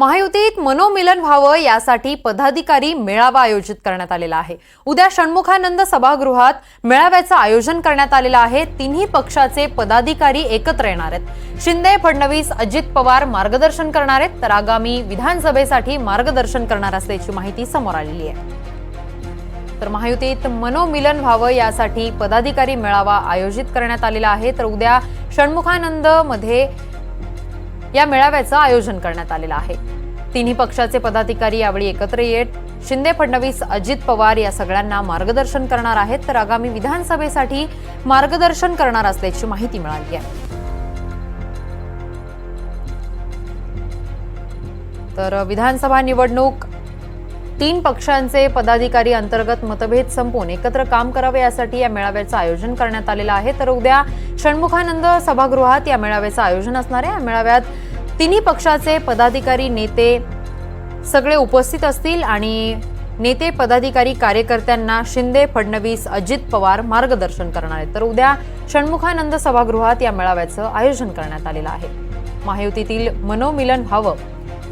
महायुतीत मनोमिलन व्हावं यासाठी पदाधिकारी मेळावा आयोजित करण्यात आलेला आहे. उद्या षण्मुखानंद सभागृहात मेळाव्याचं आयोजन करण्यात आलेलं आहे. तिन्ही पक्षाचे पदाधिकारी एकत्र येणार आहेत. शिंदे फडणवीस अजित पवार मार्गदर्शन करणार आहेत. तर आगामी विधानसभेसाठी मार्गदर्शन करणार असल्याची माहिती समोर आलेली आहे. तर महायुतीत मनोमिलन व्हावं यासाठी पदाधिकारी मेळावा आयोजित करण्यात आलेला आहे. तर उद्या षण्मुखानंदमध्ये या मेळाव्याचं आयोजन करण्यात आलेलं आहे. तिन्ही पक्षाचे पदाधिकारी यावेळी एकत्र येत शिंदे फडणवीस अजित पवार या सगळ्यांना मार्गदर्शन करणार आहेत तर आगामी विधानसभेसाठी मार्गदर्शन करणार असल्याची माहिती मिळाली आहे. तर विधानसभा निवडणूक तीन पक्षांचे पदाधिकारी अंतर्गत मतभेद संपवून एकत्र काम करावे यासाठी या मेळाव्याचं आयोजन करण्यात आलेलं आहे. तर उद्या षण्मुखानंद सभागृहात या मेळाव्याचं आयोजन असणार आहे. या मेळाव्यात तिन्ही पक्षाचे पदाधिकारी नेते सगळे उपस्थित असतील आणि नेते पदाधिकारी कार्यकर्त्यांना शिंदे फडणवीस अजित पवार मार्गदर्शन करणार आहेत. तर उद्या षण्मुखानंद सभागृहात या मेळाव्याचं आयोजन करण्यात आलेलं आहे. महायुतीतील मनोमिलन व्हावं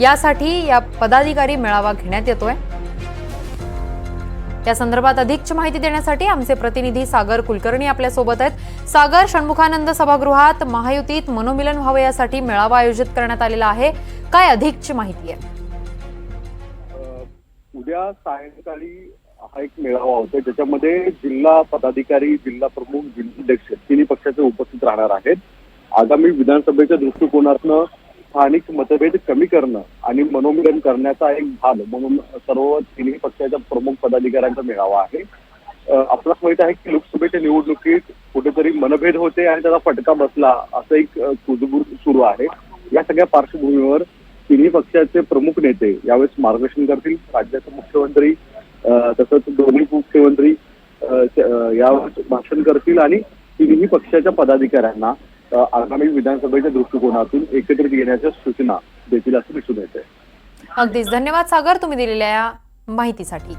यासाठी या पदाधिकारी मेळावा घेण्यात येतोय. या संदर्भात अधिकची माहिती देण्यासाठी आमचे प्रतिनिधी सागर कुलकर्णी आपल्यासोबत आहेत. सागर षण्मुखानंद सभागृहात महायुतीत मनोमिलन व्हावं यासाठी मेळावा आयोजित करण्यात आलेला आहे. काय अधिकची माहिती आहे? उद्या सायंकाळी हा एक मेळावा होतोय. ज्याच्यामध्ये जिल्हा पदाधिकारी जिल्हा प्रमुख जिल्हाध्यक्ष तिन्ही पक्षाचे उपस्थित राहणार आहेत. आगामी विधानसभेच्या दृष्टिकोनातनं स्थानिक मतभेद कमी करणं आणि मनोमिलन करण्याचा एक भाग म्हणून सर्व तिन्ही पक्षाच्या प्रमुख पदाधिकाऱ्यांचा मेळावा आहे. आपल्याला माहीत आहे की लोकसभेच्या निवडणुकीत कुठेतरी मनभेद होते आणि त्याचा फटका बसला असं एक अ, कुजबूज सुरू आहे. या सगळ्या पार्श्वभूमीवर तिन्ही पक्षाचे प्रमुख नेते यावेळेस मार्गदर्शन करतील. राज्याचे मुख्यमंत्री तसंच दोन्ही मुख्यमंत्री यावेळेस भाषण करतील आणि तिन्ही पक्षाच्या पदाधिकाऱ्यांना आगामी विधानसभेच्या दृष्टिकोनातून एकत्रित येण्याच्या सूचना देतील असं दिसून येते अगदीच. धन्यवाद सागर. तुम्ही दिलेल्या या माहितीसाठी.